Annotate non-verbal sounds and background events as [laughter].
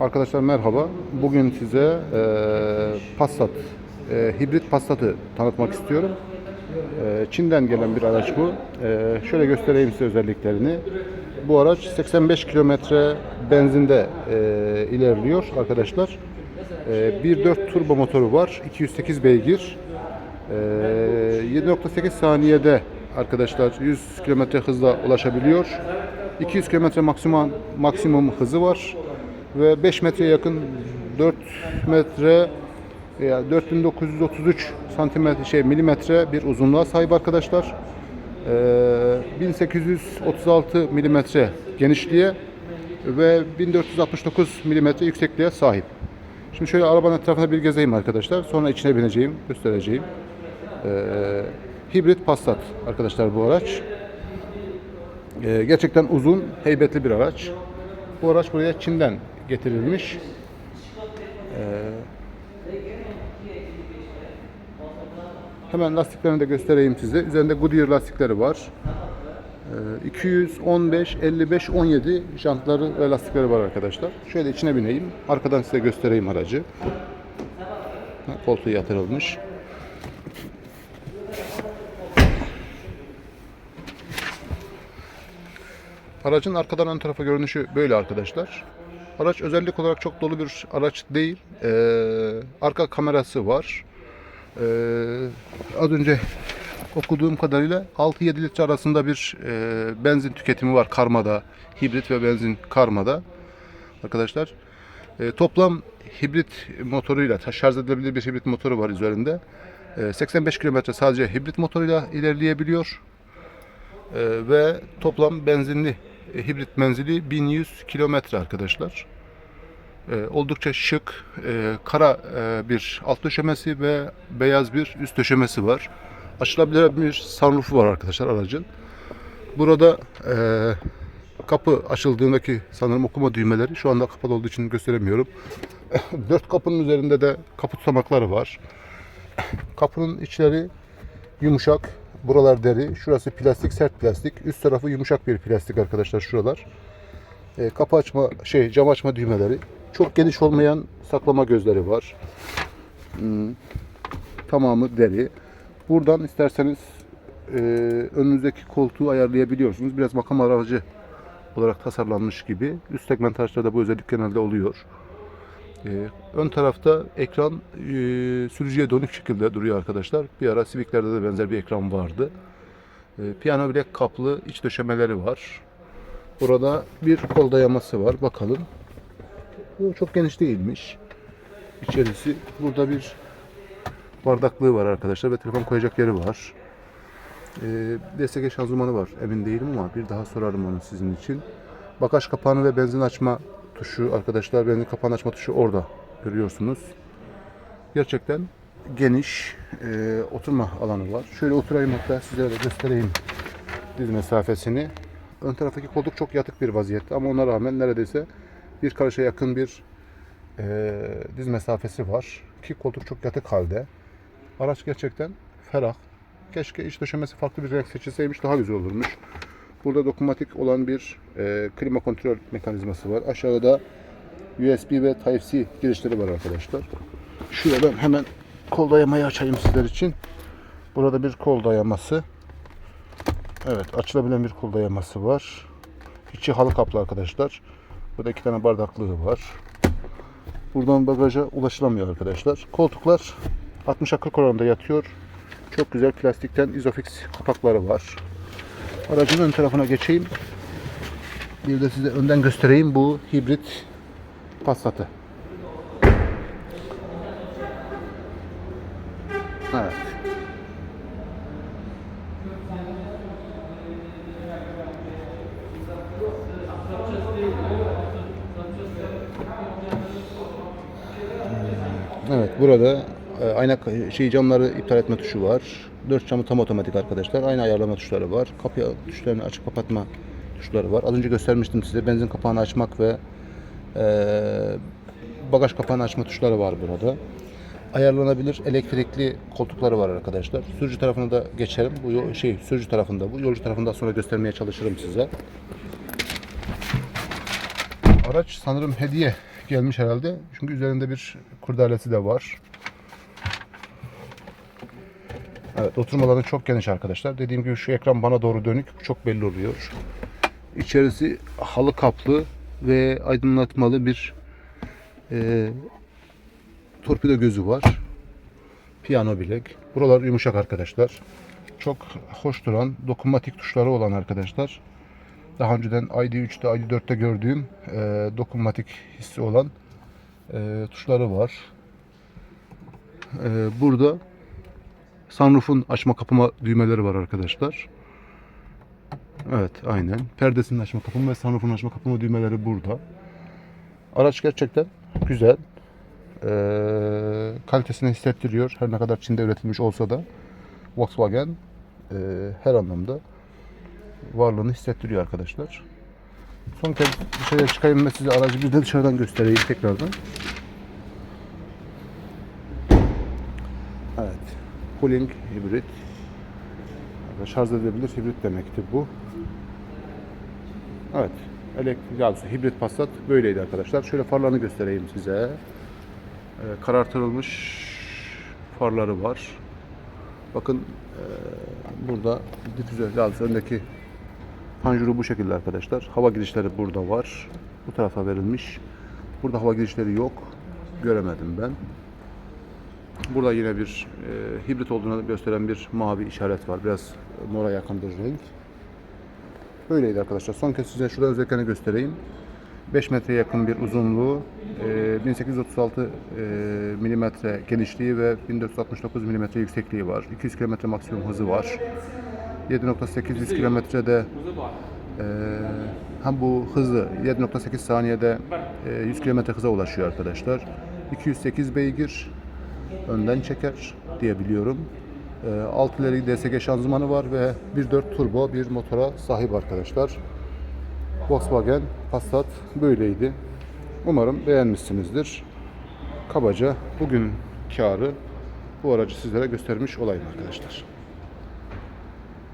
Arkadaşlar merhaba. Bugün size e, Passat, e, hibrit Passat'ı tanıtmak istiyorum. E, Çin'den gelen bir araç bu. E, şöyle göstereyim size özelliklerini. Bu araç 85 kilometre benzinde e, ilerliyor arkadaşlar. E, 1.4 turbo motoru var. 208 beygir. E, 7.8 saniyede arkadaşlar 100 kilometre hızla ulaşabiliyor. 200 kilometre maksimum maksimum hızı var ve 5 metreye yakın 4 metre veya 4933 santimetre şey milimetre bir uzunluğa sahip arkadaşlar. Ee, 1836 milimetre genişliğe ve 1469 milimetre yüksekliğe sahip. Şimdi şöyle arabanın etrafına bir gezeyim arkadaşlar. Sonra içine bineceğim, göstereceğim. Ee, hibrit Passat arkadaşlar bu araç. Ee, gerçekten uzun, heybetli bir araç. Bu araç buraya Çin'den getirilmiş. Ee, hemen lastiklerini de göstereyim size. Üzerinde Goodyear lastikleri var. Ee, 215, 55, 17 jantları ve lastikleri var arkadaşlar. Şöyle içine bineyim. Arkadan size göstereyim aracı. Koltuğu yatırılmış. Aracın arkadan ön tarafa görünüşü böyle arkadaşlar. Araç özellik olarak çok dolu bir araç değil. Ee, arka kamerası var. Ee, az önce okuduğum kadarıyla 6-7 litre arasında bir e, benzin tüketimi var karmada. Hibrit ve benzin karmada. Arkadaşlar e, toplam hibrit motoruyla şarj edilebilir bir hibrit motoru var üzerinde. E, 85 kilometre sadece hibrit motoruyla ilerleyebiliyor. Ee, ve toplam benzinli e, hibrit menzili 1100 kilometre arkadaşlar. Ee, oldukça şık, e, kara e, bir alt döşemesi ve beyaz bir üst döşemesi var. Açılabilir bir sunroofu var arkadaşlar aracın. Burada e, kapı açıldığındaki sanırım okuma düğmeleri şu anda kapalı olduğu için gösteremiyorum. [coughs] Dört kapının üzerinde de kapı tutamakları var. Kapının içleri yumuşak. Buralar deri. Şurası plastik, sert plastik. Üst tarafı yumuşak bir plastik arkadaşlar şuralar. E, kapı açma, şey cam açma düğmeleri. Çok geniş olmayan saklama gözleri var. Hmm, Tamamı deri. Buradan isterseniz e, önünüzdeki koltuğu ayarlayabiliyorsunuz. Biraz makam aracı olarak tasarlanmış gibi. Üst segment araçlarda bu özellik genelde oluyor. Ee, ön tarafta ekran e, sürücüye dönük şekilde duruyor arkadaşlar. Bir ara Civic'lerde de benzer bir ekran vardı. Ee, piyano bilek kaplı iç döşemeleri var. Burada bir kol dayaması var. Bakalım. Bu çok geniş değilmiş. İçerisi. Burada bir bardaklığı var arkadaşlar ve telefon koyacak yeri var. Ee, DSG şanzımanı var. Emin değilim ama bir daha sorarım onu sizin için. Bagaj kapağını ve benzin açma tuşu arkadaşlar. Benzin kapağını açma tuşu orada görüyorsunuz. Gerçekten geniş e, oturma alanı var. Şöyle oturayım hatta sizlere de göstereyim diz mesafesini. Ön taraftaki koltuk çok yatık bir vaziyette ama ona rağmen neredeyse bir karışa yakın bir e, diz mesafesi var. Ki koltuk çok yatık halde. Araç gerçekten ferah. Keşke iç döşemesi farklı bir renk seçilseymiş daha güzel olurmuş. Burada dokunmatik olan bir e, klima kontrol mekanizması var. Aşağıda USB ve Type-C girişleri var arkadaşlar. Şuradan hemen kol dayamayı açayım sizler için. Burada bir kol dayaması. Evet açılabilen bir kol dayaması var. İçi halı kaplı arkadaşlar. Burada iki tane bardaklığı var. Buradan bagaja ulaşılamıyor arkadaşlar. Koltuklar 60'a 40 oranında yatıyor. Çok güzel plastikten Isofix kapakları var. Aracın ön tarafına geçeyim. Bir de size önden göstereyim bu hibrit Passat'ı. Evet. Evet burada e, ayna şey camları iptal etme tuşu var. Dört camı tam otomatik arkadaşlar. Aynı ayarlama tuşları var. Kapı tuşlarını açıp kapatma tuşları var. Az önce göstermiştim size benzin kapağını açmak ve e, bagaj kapağını açma tuşları var burada. Ayarlanabilir elektrikli koltukları var arkadaşlar. Sürücü tarafına da geçerim. Bu şey sürücü tarafında bu. Yolcu tarafında sonra göstermeye çalışırım size. Araç sanırım hediye gelmiş herhalde. Çünkü üzerinde bir kurdalesi de var. Evet oturma alanı çok geniş arkadaşlar. Dediğim gibi şu ekran bana doğru dönük. Çok belli oluyor. İçerisi halı kaplı ve aydınlatmalı bir e, torpido gözü var. Piyano bilek. Buralar yumuşak arkadaşlar. Çok hoş duran dokunmatik tuşları olan arkadaşlar. Daha önceden ID3'te ID4'te gördüğüm e, dokunmatik hissi olan e, tuşları var. E, burada sunroof'un açma kapama düğmeleri var arkadaşlar. Evet aynen. Perdesinin açma kapama ve sunroof'un açma kapama düğmeleri burada. Araç gerçekten güzel. Ee, kalitesini hissettiriyor. Her ne kadar Çin'de üretilmiş olsa da Volkswagen e, her anlamda varlığını hissettiriyor arkadaşlar. Son kez dışarıya çıkayım ve size aracı bir de dışarıdan göstereyim tekrardan. Evet. Cooling hibrit. Şarj edilebilir hibrit demektir bu. Evet. Elektrik yani hibrit Passat böyleydi arkadaşlar. Şöyle farlarını göstereyim size. Ee, karartılmış farları var. Bakın e, burada difüzör lazım. Öndeki panjuru bu şekilde arkadaşlar. Hava girişleri burada var. Bu tarafa verilmiş. Burada hava girişleri yok. Göremedim ben. Burada yine bir e, hibrit olduğunu gösteren bir mavi işaret var. Biraz mora yakın bir renk. Böyleydi arkadaşlar. Son kez size şurada özelliklerini göstereyim. 5 metreye yakın bir uzunluğu, e, 1836 e, milimetre genişliği ve 1469 milimetre yüksekliği var. 200 kilometre maksimum hızı var. 7.800 kilometrede e, hem bu hızı 7.8 saniyede e, 100 kilometre hıza ulaşıyor arkadaşlar. 208 beygir önden çeker diye biliyorum. E, 6 ileri DSG şanzımanı var ve 1.4 turbo bir motora sahip arkadaşlar. Volkswagen Passat böyleydi. Umarım beğenmişsinizdir. Kabaca bugün karı bu aracı sizlere göstermiş olayım arkadaşlar.